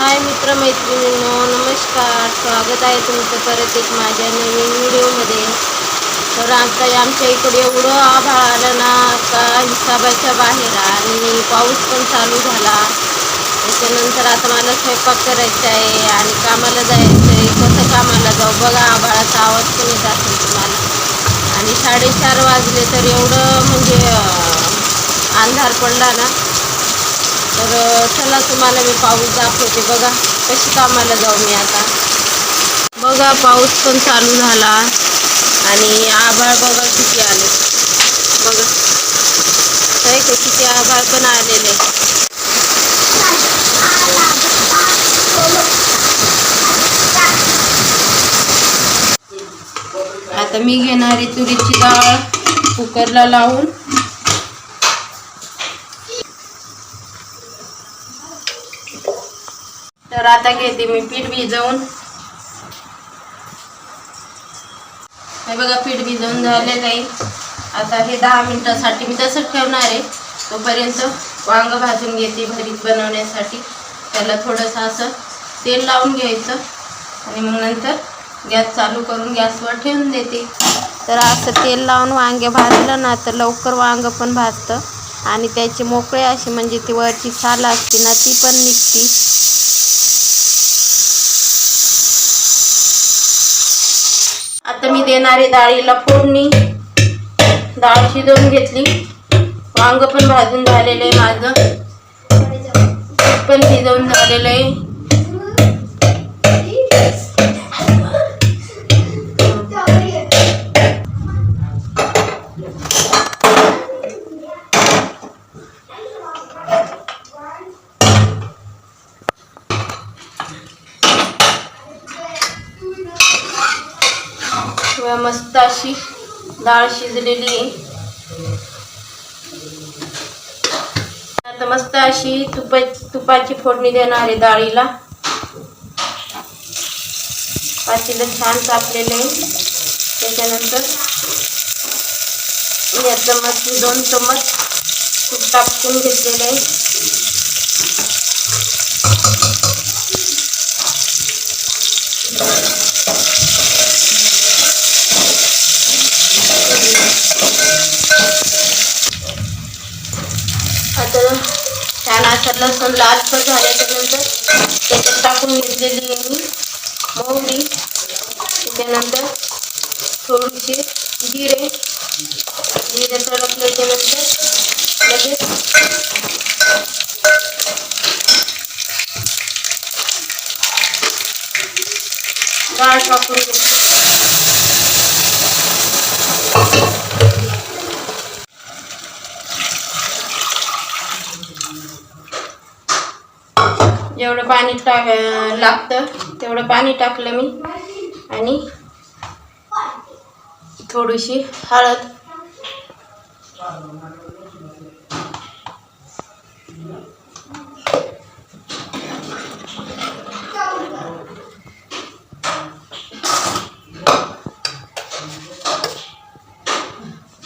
हाय मित्रमैत्रिणींनो नमस्कार. स्वागत आहे तुमचं परत एक माझ्या नवीन व्हिडिओमध्ये. तर आता आमच्या इकडे एवढं आभाळ आलं ना का हिसाबाच्या बाहेर आणि पाऊस पण चालू झाला. त्याच्यानंतर आता मला स्वयंपाक करायचा आहे आणि कामाला जायचं आहे. कसं कामाला जाऊ? बघा आभाळाचा आवाज पण येत असेल तुम्हाला. आणि साडेचार वाजले तर एवढं म्हणजे अंधार पडला ना. तर चला तुम्हाला मी पाऊस दाखवते बघा कशी कामाला जाऊ मी आता. बघा पाऊस पण चालू झाला आणि आभाळ बघा किती आले. बघा. काय का किती आभाळ पण आलेले. आता मी घेणारी तुरीची डाळ कुकरला लावून. आता घेते मी पीठ भिजवून. हे बघा पीठ भिजवून झाले जाईल आता हे दहा मिनिटासाठी मी तसंच ठेवणार आहे. तोपर्यंत वांग भाजून घेते भरीत बनवण्यासाठी. त्याला थोडंसं असं तेल लावून घ्यायचं. आणि मग नंतर गॅस चालू करून गॅसवर ठेवून देते. तर असं तेल लावून वांगे भाजलं ना तर लवकर वांग पण भाजतं. आणि त्याचे मोकळे अशी म्हणजे ती वरची साल असते ना ती पण निघते आता मी देणारे डाळीला फोडणी. डाळ शिजवून घेतली. वांग पण भाजून झालेलं आहे माझं. पण शिजवून झालेलं आहे. किंवा मस्त अशी डाळ शिजलेली आहे. आता मस्त अशी तुपा तुपाची फोडणी देणार आहे डाळीला. पातेलं छान तापलेलं आहे. त्याच्यानंतर या चमच दोन चम्मच तूप टाकून घेतलेलं आहे. आता छान असं लसूण लालसर झाल्याच्यानंतर त्याच्यात टाकून घेतलेली आहे मी. मोहरी त्याच्यानंतर थोडीशी जिरे जिरे तडकल्याच्या नंतर लगेच डाळ टाकून घेतली जेवढं पाणी टाक लागतं तेवढं पाणी टाकलं मी. आणि थोडीशी हळद.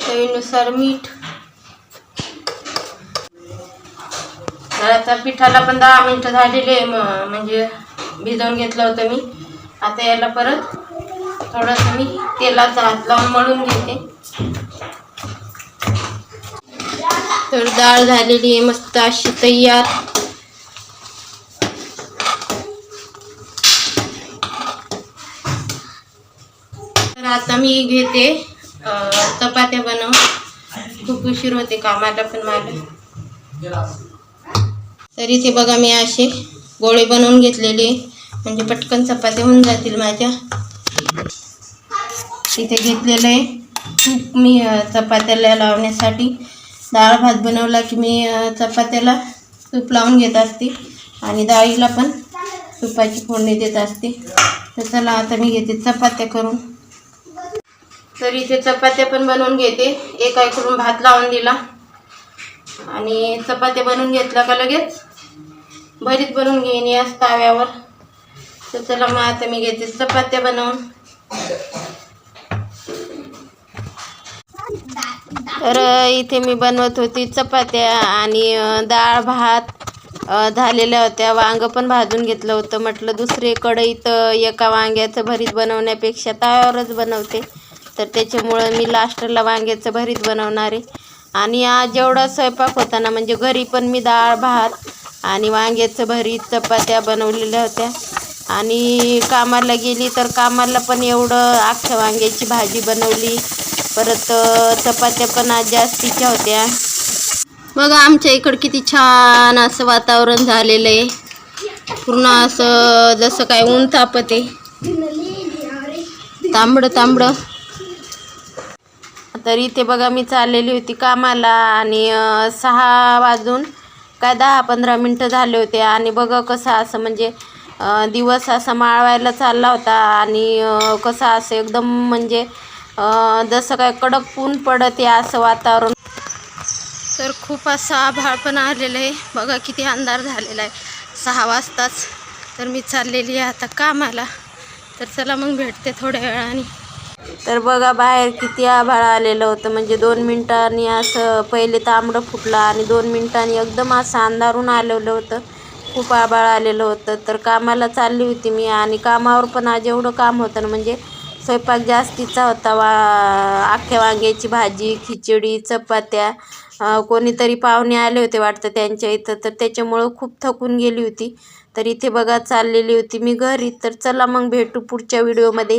चवीनुसार मीठ तर आता पिठाला पण दहा मिनटं झालेले म्हणजे भिजवून घेतलं होतं मी. आता याला परत थोडंसं मी तेलाचा हात लावून मळून घेते. तर डाळ झालेली आहे मस्त अशी तयार. तर आता मी घेते चपात्या बनव खूप उशीर होते कामाला पण मला. तर इथे बघा मी असे गोळे बनवून घेतलेले. म्हणजे पटकन चपात्या होऊन जातील माझ्या. इथे घेतलेलं आहे तूप मी चपात्याला लावण्यासाठी. डाळ भात बनवला की मी चपात्याला तूप लावून घेत असते. आणि डाळीला पण तुपाची फोडणी देत असते. तर चला आता मी घेते चपात्या करून. तर इथे चपात्या पण बनवून घेते. एका करून भात लावून दिला. आणि चपात्या बनवून घेतला का लगेच? भरीत बनवून घेईन या ताव्यावर तर चला मग आता मी घेते चपात्या बनवून. तर इथे मी बनवत होती चपात्या आणि डाळ भात झालेल्या होत्या. वांगं पण भाजून घेतलं होतं. म्हटलं दुसरे कढईत एका वांग्याचं भरीत बनवण्यापेक्षा तव्यावरच बनवते. तर त्याच्यामुळं मी लास्टला वांग्याचं भरीत बनवणार आहे. आणि आज जेवढा स्वयंपाक होता ना म्हणजे घरी पण मी डाळ भात आणि वांग्याचं भरीत चपात्या बनवलेल्या होत्या. आणि कामाला गेली तर कामाला पण एवढं अख्ख्या वांग्याची भाजी बनवली. परत चपात्या पण आज जास्तीच्या होत्या. बघा आमच्या इकडं किती छान असं वातावरण झालेलं आहे. पूर्ण असं जसं काय ऊन तापत आहे. तांबडं तांबडं. तर इथे बघा मी चाललेली होती कामाला आणि सहा वाजून काय दहा पंधरा मिनटं झाले होते आणि बघा कसं असं म्हणजे दिवस असा माळवायला चालला होता आणि कसं असं एकदम म्हणजे जसं काय कडक ऊन पडत आहे असं वातावरण. तर खूप असं आभाळ पण आलेलं आहे. बघा किती अंधार झालेला आहे. सहा वाजताच तर मी चाललेली आहे आता कामाला. तर चला मग भेटते थोड्या वेळाने. तर बघा बाहेर किती आभाळ आलेलं होतं. म्हणजे दोन मिनटांनी असं पहिले तांबडं फुटलं आणि दोन मिनटांनी एकदम असं अंधारून आलेलं होतं. खूप आभाळ आलेलं होतं. तर कामाला चालली होती मी आणि कामावर पण आज एवढं काम होतं ना म्हणजे स्वयंपाक जास्तीचा होता. वा आख्या वांग्याची भाजी खिचडी चपात्या कोणीतरी पाहुणे आले होते वाटतं त्यांच्या इथं. तर त्याच्यामुळं खूप थकून गेली होती. तर इथे बघा चाललेली होती मी घरी. तर चला मग भेटू पुढच्या व्हिडिओमध्ये.